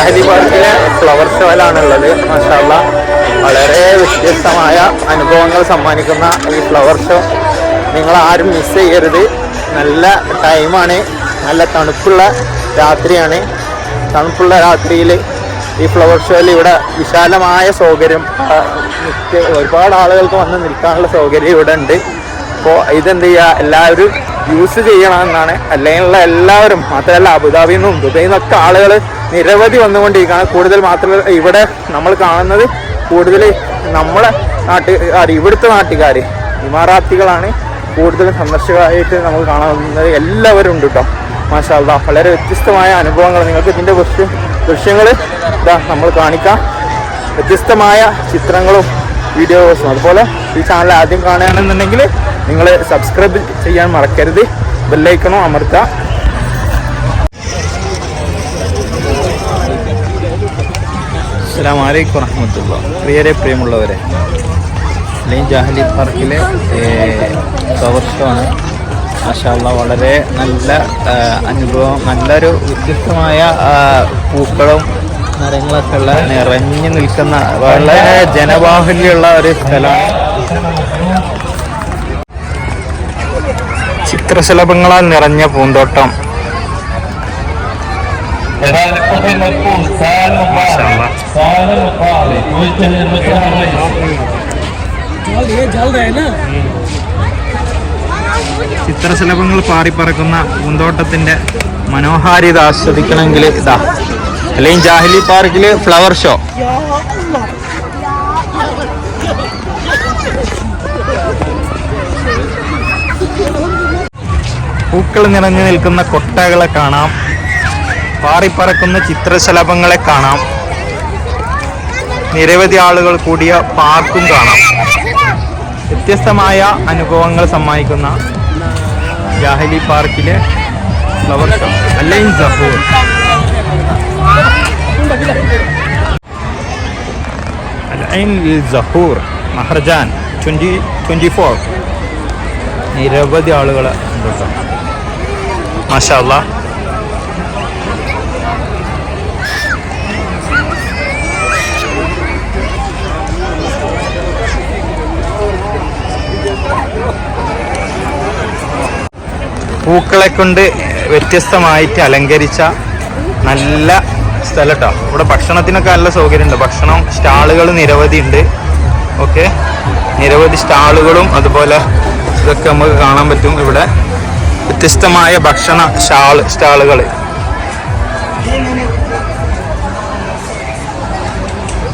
ജാഹലി പാർക്കിലെ ഫ്ലവർ ഷോയിലാണുള്ളത് മാഷാള്ള വളരെ വ്യത്യസ്തമായ അനുഭവങ്ങൾ സമ്മാനിക്കുന്ന ഈ ഫ്ലവർ ഷോ നിങ്ങൾ ആരും മിസ് ചെയ്യരുത്. നല്ല ടൈമാണ് നല്ല തണുപ്പുള്ള രാത്രിയാണ്. തണുപ്പുള്ള രാത്രിയിൽ ഈ ഫ്ലവർ ഷോയിൽ ഇവിടെ വിശാലമായ സൗകര്യം ഒരുപാട് ആളുകൾക്ക് വന്ന് നിൽക്കാനുള്ള സൗകര്യം ഇവിടെ ഉണ്ട്. അപ്പോൾ ഇതെന്ത് ചെയ്യുക എല്ലാവരും യൂസ് ചെയ്യണമെന്നാണ്. അല്ലെങ്കിലുള്ള എല്ലാവരും മാത്രമല്ല അബുദാബിയിൽ നിന്നും ദുബൈയിൽ നിന്നൊക്കെ ആളുകൾ നിരവധി വന്നുകൊണ്ടിരിക്കുകയാണ്. കൂടുതൽ മാത്രമല്ല ഇവിടെ നമ്മൾ കാണുന്നത് കൂടുതൽ നമ്മളെ നാട്ടുകാർ ഇവിടുത്തെ നാട്ടുകാർ ഇമാറാത്തികളാണ് കൂടുതൽ സന്ദർശകരായിട്ട് നമ്മൾ കാണുന്നത്. എല്ലാവരും ഉണ്ട് കേട്ടോ. മാഷാല്ല വളരെ വ്യത്യസ്തമായ അനുഭവങ്ങൾ നിങ്ങൾക്ക് ഇതിന്റെ ദൃശ്യം ദൃശ്യങ്ങൾ ഇതാ നമ്മൾ കാണിക്കാം. വ്യത്യസ്തമായ ചിത്രങ്ങളും വീഡിയോസും അതുപോലെ ഈ ചാനൽ ആദ്യം കാണുകയാണെന്നുണ്ടെങ്കിൽ നിങ്ങൾ സബ്സ്ക്രൈബ് ചെയ്യാൻ മറക്കരുത്. ബെല്ലൈക്കണോ അമർത്ത അസ്സാം വലൈക്കും വറഹമത്തുള്ള. പ്രിയരെ പ്രിയമുള്ളവരെ. ലൈൻ ജാഹലി പാർക്കിലെ സൗഹൃദമാണ് മാഷാള്ള വളരെ നല്ല അനുഭവം നല്ലൊരു വ്യത്യസ്തമായ പൂക്കളും മരങ്ങളൊക്കെ ഉള്ള നിറഞ്ഞു നിൽക്കുന്ന വളരെ ജനബാഹുല്യമുള്ള ഒരു സ്ഥലമാണ്. ചിത്രശലഭങ്ങളാൽ നിറഞ്ഞ പൂന്തോട്ടം. ചിത്രശലഭങ്ങൾ പാറിപ്പറക്കുന്ന പൂന്തോട്ടത്തിന്റെ മനോഹാരിത ആസ്വദിക്കണമെങ്കിൽ ഇതാ. അല്ലെങ്കിൽ ജാഹലി പാർക്കിൽ ഫ്ലവർ ഷോ. പൂക്കൾ നിറഞ്ഞു നിൽക്കുന്ന കൊട്ടകളെ കാണാം. പാറിപ്പറക്കുന്ന ചിത്രശലഭങ്ങളെ കാണാം. നിരവധി ആളുകൾ കൂടിയ പാർക്കും കാണാം. വ്യത്യസ്തമായ അനുഭവങ്ങൾ സമ്മാനിക്കുന്ന ജാഹലി പാർക്കിലെ ഫ്ലവർ ഷോ. അലൈൻ സഹൂർ അലൈൻ സഹൂർ മഹർജാൻ ട്വന്റി ട്വന്റി ഫോർ. നിരവധി ആളുകൾ ഉണ്ട് കേട്ടോ മാഷാ അല്ലാ പൂക്കളെ കൊണ്ട് വ്യത്യസ്തമായിട്ട് അലങ്കരിച്ച നല്ല സ്ഥലട്ടോ. ഇവിടെ ഭക്ഷണത്തിനൊക്കെ നല്ല സൗകര്യമുണ്ട്. ഭക്ഷണം സ്റ്റാളുകൾ നിരവധി ഉണ്ട്. ഓക്കെ. നിരവധി സ്റ്റാളുകളും അതുപോലെ ഇതൊക്കെ നമുക്ക് കാണാൻ പറ്റും ഇവിടെ. വ്യത്യസ്തമായ ഭക്ഷണ സ്റ്റാൾ സ്റ്റാളുകൾ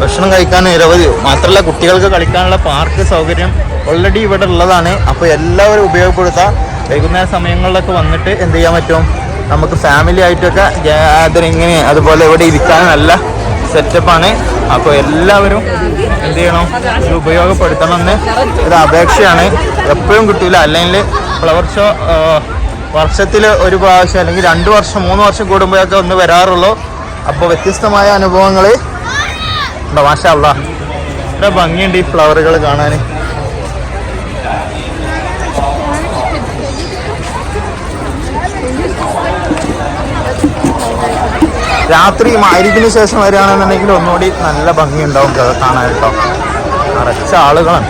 ഭക്ഷണം കഴിക്കാൻ നിരവധി മാത്രമല്ല കുട്ടികൾക്ക് കളിക്കാനുള്ള പാർക്ക് സൗകര്യം ഓൾറെഡി ഇവിടെ ഉള്ളതാണ്. അപ്പോൾ എല്ലാവരും ഉപയോഗപ്പെടുത്താം. വൈകുന്നേര സമയങ്ങളിലൊക്കെ വന്നിട്ട് എന്ത് ചെയ്യാൻ പറ്റും? നമുക്ക് ഫാമിലി ആയിട്ടൊക്കെ ഗ്യാതറിങ്ങിന് അതുപോലെ ഇവിടെ ഇരിക്കാൻ നല്ല സെറ്റപ്പാണ് അപ്പോൾ എല്ലാവരും എന്ത് ചെയ്യണം? ഇത് ഉപയോഗപ്പെടുത്തണമെന്ന് ഒരു അപേക്ഷയാണ്. എപ്പോഴും കിട്ടില്ല അല്ലെങ്കിൽ ഫ്ലവർ ഷോ വർഷത്തിൽ ഒരു പ്രാവശ്യം അല്ലെങ്കിൽ രണ്ട് വർഷം മൂന്ന് വർഷം കൂടുമ്പോഴൊക്കെ ഒന്ന് വരാറുള്ളൂ. അപ്പോൾ വ്യത്യസ്തമായ അനുഭവങ്ങൾ ഉണ്ടോ? മാഷാ അല്ലാ ഇവിടെ ഭംഗിയുണ്ട് ഈ ഫ്ലവറുകൾ കാണാൻ രാത്രി മാരിക്കിന് ശേഷം വരികയാണെന്നുണ്ടെങ്കിൽ ഒന്നുകൂടി നല്ല ഭംഗി ഉണ്ടാവും കാണാൻ കേട്ടോ. നിറച്ച ആളുകളാണ്.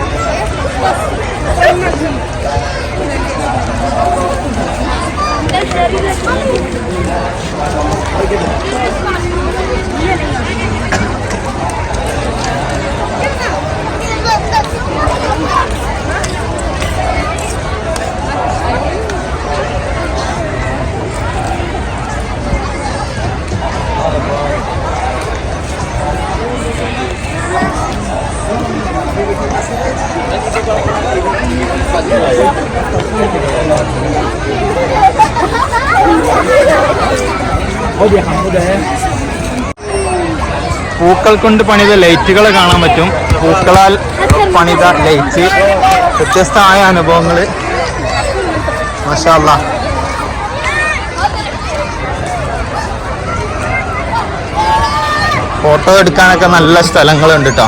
പൂക്കൾ കൊണ്ട് പണിത ലൈറ്റുകൾ കാണാൻ പറ്റും. പൂക്കളാൽ പണിത ലൈറ്റ്. വ്യത്യസ്തമായ അനുഭവങ്ങൾ മഷാല്ല ഫോട്ടോ എടുക്കാനൊക്കെ നല്ല സ്ഥലങ്ങളുണ്ട് കേട്ടോ